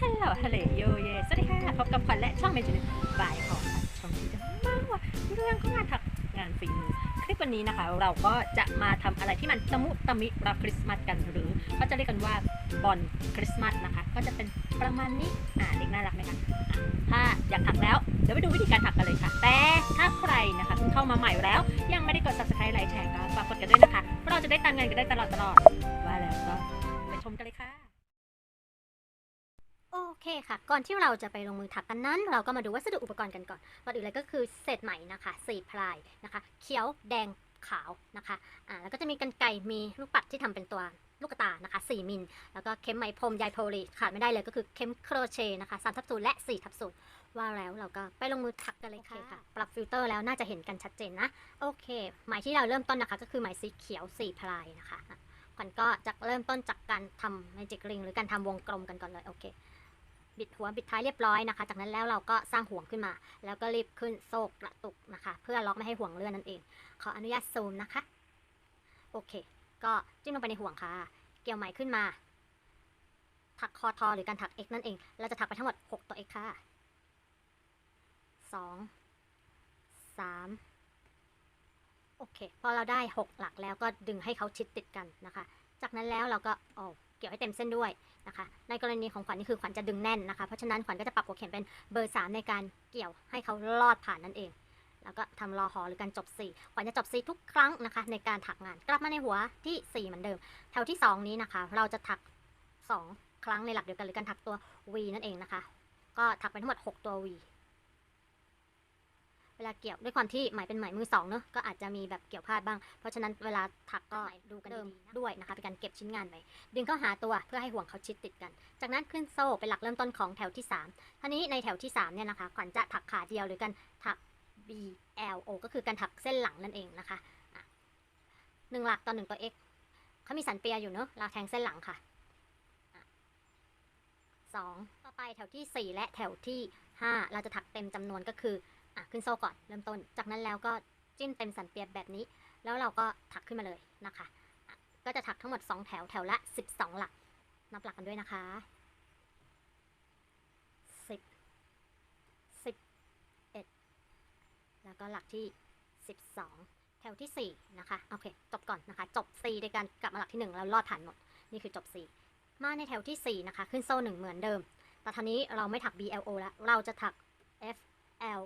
ฮัลโหลฮัลโหลโยเยสวัสดีค่ะ พบกับขวัญและช่องเมจินบ่ายของชมที่จะมาว่าเรื่องของงานถักงานฝีมือ คลิปวันนี้นะคะ เราก็จะมาทำอะไรที่มันตะมุตะมิรับคริสต์มาสกัน หรือก็จะเรียกกันว่าบอลคริสต์มาสนะคะ ก็จะเป็นประมาณนี้ อ่าเด็กน่ารักไหมคะอะถ้าอยากถักแล้ว เดี๋ยวไปดูวิธีการถักกันเลยค่ะ แต่ถ้าใครนะคะเพิ่งเข้ามาใหม่แล้ว ยังไม่ได้กด subscribe ไลค์แชร์ก็ฝากกดกันด้วยนะคะ เพราะเราจะได้ตามงานกันได้ตลอดตลอดว่าแล้วก็ เคค่ะ ก่อนที่เราจะไปลงมือถักกันนั้น เราก็มาดูวัสดุอุปกรณ์กันก่อนก่อนอื่นเลยก็คือเศษไหมนะคะสีพลายนะคะ เขียวแดงขาวนะคะอ่าแล้วก็จะมีกันไก่มีลูกปัดที่ทำเป็นตัวลูกกระตานะคะ 4 มิล แล้วก็เข็มไหมพรมใยโพลีขาดไม่ได้เลยก็คือเข็มโครเชต์นะคะ3ทับศูนย์และ4ทับศูนย์ว่าแล้วเราก็ไปลงมือถักกันเลยค่ะ ปรับฟิลเตอร์แล้วน่าจะเห็นกันชัดเจนนะ โอเคไหมที่เราเริ่มต้นนะคะ ก็คือไหมสีเขียวสีพลายนะคะอะขวัญก็จะเริ่มต้นจากการทำ magic ring หรือการทำวงกลมกันก่อนเลย โอเค บิดหัวบิดท้ายเรียบร้อยนะคะ จากนั้นแล้วเราก็สร้างห่วงขึ้นมา แล้วก็รีบขึ้นโซ่กระตุกนะคะ เพื่อล็อกไม่ให้ห่วงเลื่อนนั่นเอง ขออนุญาตซูมนะคะ โอเค ก็จิ้มลงไปในห่วงค่ะ เกี่ยวไหมขึ้นมา ถักคอทอหรือการถัก x นั่นเอง เราจะถักไปทั้งหมด 6 ตัว x ค่ะ 2 3 โอเค พอเราได้ 6 หลักแล้วก็ดึงให้เขาชิดติดกันนะคะ จากนั้นแล้วเราก็เอาเกี่ยวให้เต็มเส้นด้วย นะคะ ในกรณีของขวัญนี่คือขวัญจะดึงแน่นนะคะ เพราะฉะนั้นขวัญก็จะปรับหัวเข็มเป็นเบอร์ 3 ในการเกี่ยวให้เขาลอดผ่านนั่นเอง แล้วก็ทำรอหอหรือการจบ 4 ขวัญจะจบ 4 ทุกครั้งนะคะ ในการถักงาน กลับมาในหัวที่ 4 เหมือนเดิม แถวที่ 2 นี้นะคะ เราจะถัก 2 ครั้งในหลักเดียวกันหรือการถักตัว V นั่นเองนะคะ ก็ถักไปทั้งหมด 6 ตัว V เวลาเกี่ยวด้วยความที่ไหมเป็นไหมมือสองเนอะก็อาจจะมีแบบเกี่ยวพลาดบ้าง เพราะฉะนั้นเวลาถักก็ดูกันดีๆด้วยนะคะเป็นการเก็บชิ้นงานไปดึงเข้าหาตัวเพื่อให้ห่วงเขาชิดติดกัน จากนั้นขึ้นโซ่เป็นหลักเริ่มต้นของแถวที่3ทีนี้ในแถวที่3เนี่ยนะคะขวัญจะถักขาเดียวหรือการถัก B L O ก็คือการถักเส้นหลังนั่นเองนะคะะหนึ่งหลักต่อหนึ่งตัว x เขามีสันเปียอยู่เนอะเราแทงเส้นหลังค่ะะสองต่อไปแถวที่4และแถวที่5เราจะถักเต็มจำนวนก็คือ อะขึ้นโซ่ก่อนเริ่มต้น จากนั้นแล้วก็จิ้มเต็มสันเปียบแบบนี้ แล้วเราก็ถักขึ้นมาเลยนะคะ ก็จะถักทั้งหมด 2 แถวแถวละ 12 หลัก นับหลักกันด้วยนะคะ 10 11 แล้วก็หลักที่ 12 แถวที่ 4 นะคะ โอเค จบก่อนนะคะ จบ4ในการกลับมาหลักที่ 1 แล้วลอดผ่านหมด นี่คือจบ4มาในแถวที่ 4 นะคะ ขึ้นโซ่ 1 เหมือนเดิม แต่ทีนี้เราไม่ถัก BLO แล้ว เราจะถัก FLO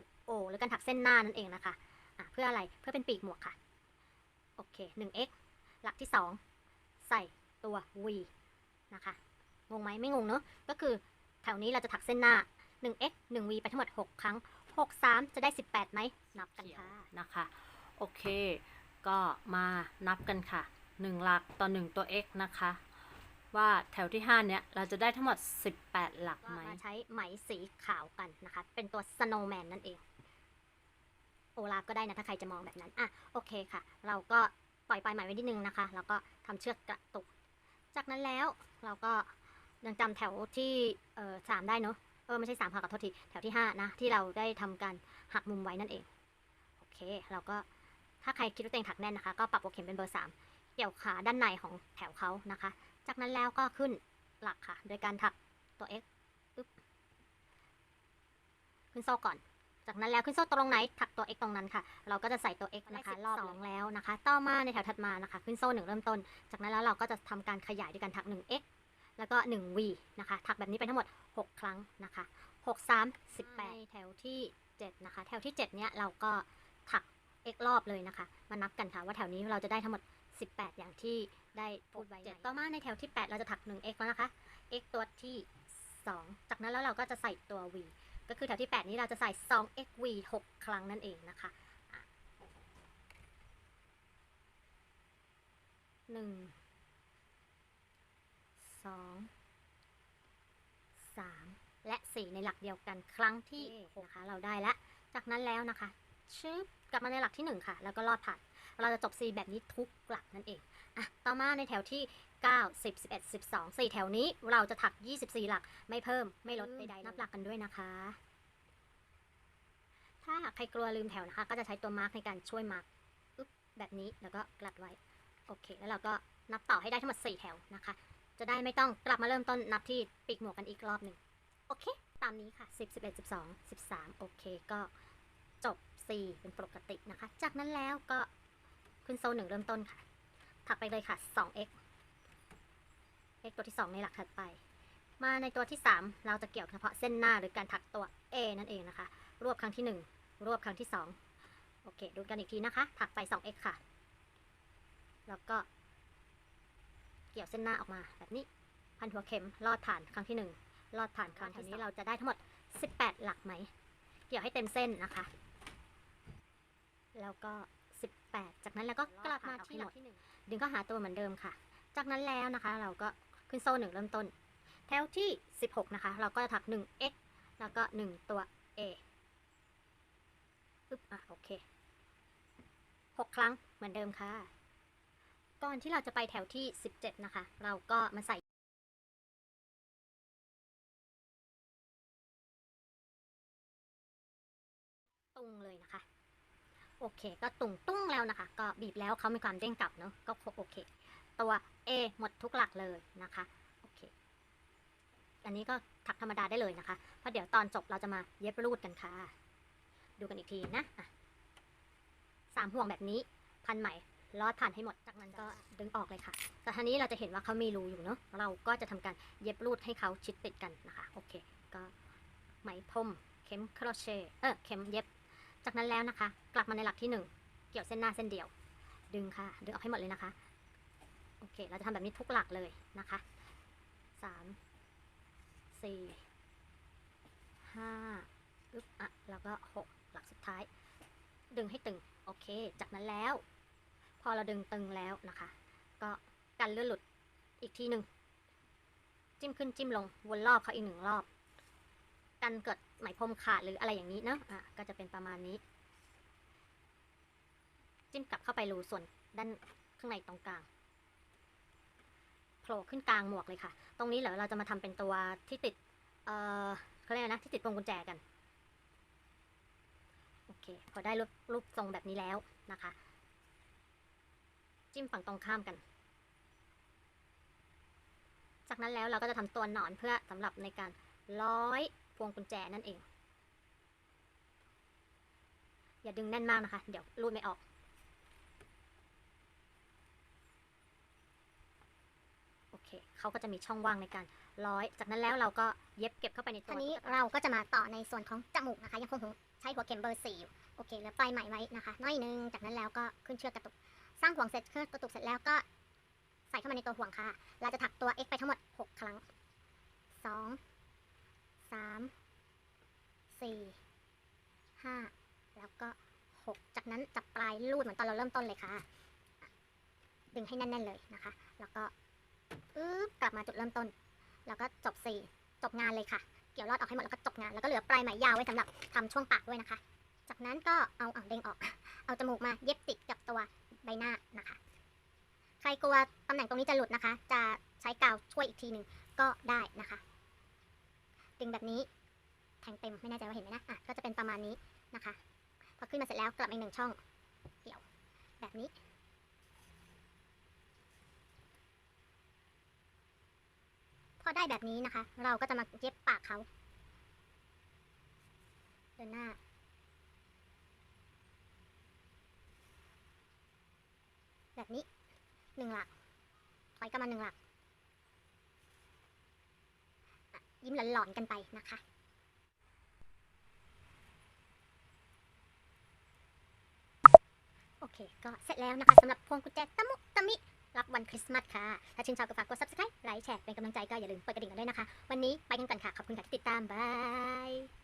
หรือการถักเส้นหน้านั่นเองนะคะอะเพื่ออะไรเพื่อเป็นปีกหมวกค่ะโอเค 1x หลักที่ 2 ใส่ตัว V นะคะงงไหมไม่งงเนอะก็คือแถวนี้เราจะถักเส้นหน้า 1x 1v ไปทั้งหมด 6 ครั้ง 6 3 จะได้ 18ไหมนับกันค่ะนะคะโอเค ก็มานับกันค่ะ 1 หลักต่อ 1 ตัว x นะคะ ว่าแถวที่ 5 เนี้ยเราจะได้ทั้งหมด 18 หลักไหมมาใช้ไหมสีขาวกันนะคะ เป็นตัว snowman นั่นเอง โอลาฟก็ได้นะ ถ้าใครจะมองแบบนั้น อะ โอเคค่ะ เราก็ปล่อยปลายไหมไว้นิดนึงนะคะ แล้วก็ทำเชือกกระตุก จากนั้นแล้วเราก็ยังจำแถวที่เอ่อสามได้เนอะเออไม่ใช่สามค่ะขอโทษทีแถวที่ห้านะ ที่เราได้ทำการหักมุมไว้นั่นเอง โอเค เราก็ถ้าใครคิดว่าตัวเองถักแน่นนะคะ ก็ปรับหัวเข็มเป็นเบอร์สามเกี่ยวขาด้านในของแถวเขานะคะ จากนั้นแล้วก็ขึ้นหลักค่ะ โดยการถักตัว x อึ๊บขึ้นโซ่ก่อน จากนั้นแล้วขึ้นโซ่ตรงไหนถักตัว x ตรงนั้นค่ะ เราก็จะใส่ตัว x นะคะรอบสองแล้วนะคะ ต่อมาในแถวถัดมานะคะ ขึ้นโซ่หนึ่งเริ่มต้น จากนั้นแล้วเราก็จะทำการขยายด้วยการถัก 1x แล้วก็ 1v นะคะ ถักแบบนี้ไปทั้งหมด 6 ครั้งนะคะ 6 3 18 แถวที่ 7 นะคะ แถวที่ 7 เนี้ยเราก็ถัก x รอบเลยนะคะ มานับกันค่ะว่าแถวนี้เราจะได้ทั้งหมด 18 อย่างที่ได้พูดไว้ในต่อมาในแถวที่ 8 เราจะถัก 1x แล้วนะคะ x ตัวที่ 2 จากนั้นแล้วเราก็จะใส่ตัว v ก็คือแถวที่ 8 นี้เราจะใส่ 2xv 6 ครั้งนั่นเองนะคะอะหนึ่งสองสามและสี่ในหลักเดียวกันครั้งที่หกนะคะเราได้แล้ว จากนั้นแล้วนะคะชึบกลับมาในหลักที่หนึ่งค่ะ แล้วก็ลอดผ่านเราจะจบ C แบบนี้ทุกหลักนั่นเอง อะต่อมาในแถวที่ 9 10 11 12 4 แถวนี้เราจะถัก 24 หลักไม่เพิ่มไม่ลดใดๆนับหลักกันด้วยนะคะ ถ้าหากใครกลัวลืมแถวนะคะ ก็จะใช้ตัวมาร์กในการช่วยมาร์กอึ๊บแบบนี้แล้วก็กลัดไว้โอเค แล้วเราก็นับต่อให้ได้ทั้งหมด 4 แถวนะคะ จะได้ไม่ต้องกลับมาเริ่มต้นนับที่ปีกหมวกกันอีกรอบหนึ่งโอเค ตามนี้ค่ะ 10 11 12 13 โอเคก็จบ 4 เป็นปกตินะคะ จากนั้นแล้วก็ขึ้นโซ่หนึ่งเริ่มต้นค่ะ ถักไปเลยค่ะ 2x x ตัวที่ 2 ในหลักถัดไป มาในตัวที่ 3 เราจะเกี่ยวเฉพาะเส้นหน้าหรือการถักตัว A นั่นเองนะคะ รวบครั้งที่ 1 รวบครั้งที่ 2 โอเค ดูกันอีกทีนะคะ ถักไป 2x ค่ะ แล้วก็ เกี่ยวเส้นหน้าออกมาแบบนี้ พันหัวเข็ม ลอดผ่านครั้งที่ 1 ลอดผ่านครั้งที่นี้เราจะได้ทั้งหมด 18 หลักไหม เกี่ยวให้เต็มเส้นนะคะ แล้วก็ 18จากนั้นแล้วก็กลับมาที่หลักที่1ดึงเข้าหาตัวเหมือนเดิมค่ะ จากนั้นแล้วนะคะ เราก็ขึ้นโซ่หนึ่งเริ่มต้น แถวที่ 16 นะคะ เราก็จะถัก 1x แล้วก็ 1 ตัว a ปึ๊บอะโอเค 6 ครั้งเหมือนเดิมค่ะ ก่อนที่เราจะไปแถวที่ 17 นะคะ เราก็มาใส่ตุงเลยนะคะ โอเค ก็ตุงตุ้งแล้วนะคะ ก็บีบแล้วเขามีความเด้งกลับเนาะก็โอเค ตัว A หมดทุกหลักเลยนะคะโอเคอันนี้ก็ถักธรรมดาได้เลยนะคะ เพราะเดี๋ยวตอนจบเราจะมาเย็บรูดกันค่ะ ดูกันอีกทีนะอะสามห่วงแบบนี้พันใหม่ลอดผ่านให้หมด จากนั้นก็ดึงออกเลยค่ะแต่ทีนี้เราจะเห็นว่าเขามีรูอยู่เนาะ เราก็จะทำการเย็บรูดให้เขาชิดติดกันนะคะ โอเค ก็ไหมพรมเข็มโครเชต์ เออ เข็มเย็บ จากนั้นแล้วนะคะ กลับมาในหลักที่หนึ่งเกี่ยวเส้นหน้าเส้นเดียว ดึงค่ะ ดึงออกให้หมดเลยนะคะ โอเค เราจะทำแบบนี้ทุกหลักเลยนะคะสามสี่ห้าอึ๊บอะ แล้วก็หกหลักสุดท้าย ดึงให้ตึง โอเค จากนั้นแล้ว พอเราดึงตึงแล้วนะคะ ก็กันเลื่อนหลุดอีกทีหนึ่งจิ้มขึ้นจิ้มลงวนรอบเขาอีกหนึ่งรอบ กันเกิดไหมพรมขาดหรืออะไรอย่างนี้เนาะอะก็จะเป็นประมาณนี้ จิ้มกลับเข้าไปรูส่วนด้านข้างในตรงกลางโผล่ขึ้นกลางหมวกเลยค่ะ ตรงนี้เหรอเราจะมาทำเป็นตัวที่ติด เอ่อเขาเรียกนะ ที่ติดพวงกุญแจกัน โอเค พอได้รูปรูปทรงแบบนี้แล้วนะคะ จิ้มฝั่งตรงข้ามกัน จากนั้นแล้วเราก็จะทำตัวหนอนเพื่อสำหรับในการร้อย วงกุญแจนั่นเอง อย่าดึงแน่นมากนะคะ เดี๋ยวรูดไม่ออก โอเคเขาก็จะมีช่องว่างในการร้อย จากนั้นแล้วเราก็เย็บเก็บเข้าไปในตัวทีนี้ตุ๊กตเราก็จะมาต่อในส่วนของจมูกนะคะ ยังคงใช้หัวเข็มเบอร์สี่อยู่โอเคแล้วปลายไหมไว้นะคะน้อยหนึงจากนั้นแล้วก็ขึ้นเชือกกระตุก สร้างห่วงเสร็จเครื่องกระตุกเสร็จแล้วก็ใส่เข้ามาในตัวห่วงค่ะ เราจะถักตัว x ไปทั้งหมด 6 ครั้ง 2 3 4 5แล้วก็6จากนั้นจับปลายลูดเหมือนตอนเราเริ่มต้นเลยค่ะ ดึงให้แน่นๆเลยนะคะ แล้วก็อึ๊บกลับมาจุดเริ่มต้น แล้วก็จบ4จบงานเลยค่ะ เกี่ยวรอดออกให้หมดแล้วก็จบงาน แล้วก็เหลือปลายไหมยาวไว้สำหรับทำช่วงปากด้วยนะคะ จากนั้นก็เอาเอางเด้งออก เอาจมูกมาเย็บติดกับตัวใบหน้านะคะ ใครกลัวตำแหน่งตรงนี้จะหลุดนะคะ จะใช้กาวช่วยอีกทีหนึ่งก็ได้นะคะ ดึงแบบนี้ แทงเต็มไม่แน่ใจว่าเห็นไหมนะอะก็จะเป็นประมาณนี้นะคะ พอขึ้นมาเสร็จแล้วกลับอีกหนึ่งช่องเกี่ยวแบบนี้ พอได้แบบนี้นะคะ เราก็จะมาเย็บปากเขาเดินหน้าแบบนี้หนึ่งหลักถอยกลับมาหนึ่งหลักอะ ยิ้มหลอนๆกันไปนะคะโอเค ก็เสร็จแล้วนะคะสำหรับพวงกุญแจตะมุตะมิ รับวันคริสต์มาสค่ะ ถ้าชื่นชอบก็ฝากกด subscribe ไลค์แชร์เป็นกำลังใจก็อย่าลืมเปิดกระดิ่งกันด้วยนะคะ วันนี้ไปกันก่อนค่ะ ขอบคุณค่ะที่ติดตาม บาย